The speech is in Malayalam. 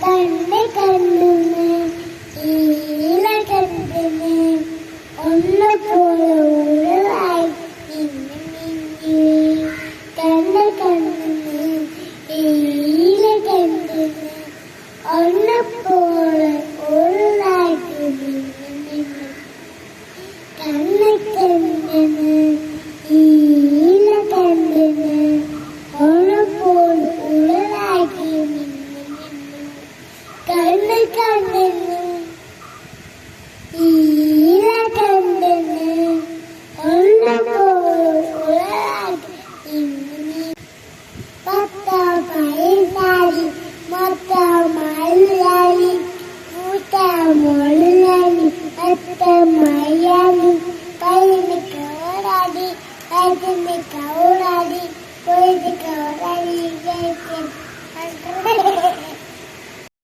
കണ്ണ് കണ്ടുന്ന് ഈല കണ്ടുന്ന് ഒന്ന് പോലോളായി നിന്ന് മിഞ്ഞു കണ്ണ് കണ്ടുന്ന് ഈല കണ്ടുന്ന് ഒന്ന് പോളോളായി നിന്ന് Poetica, orari, poetica, orari,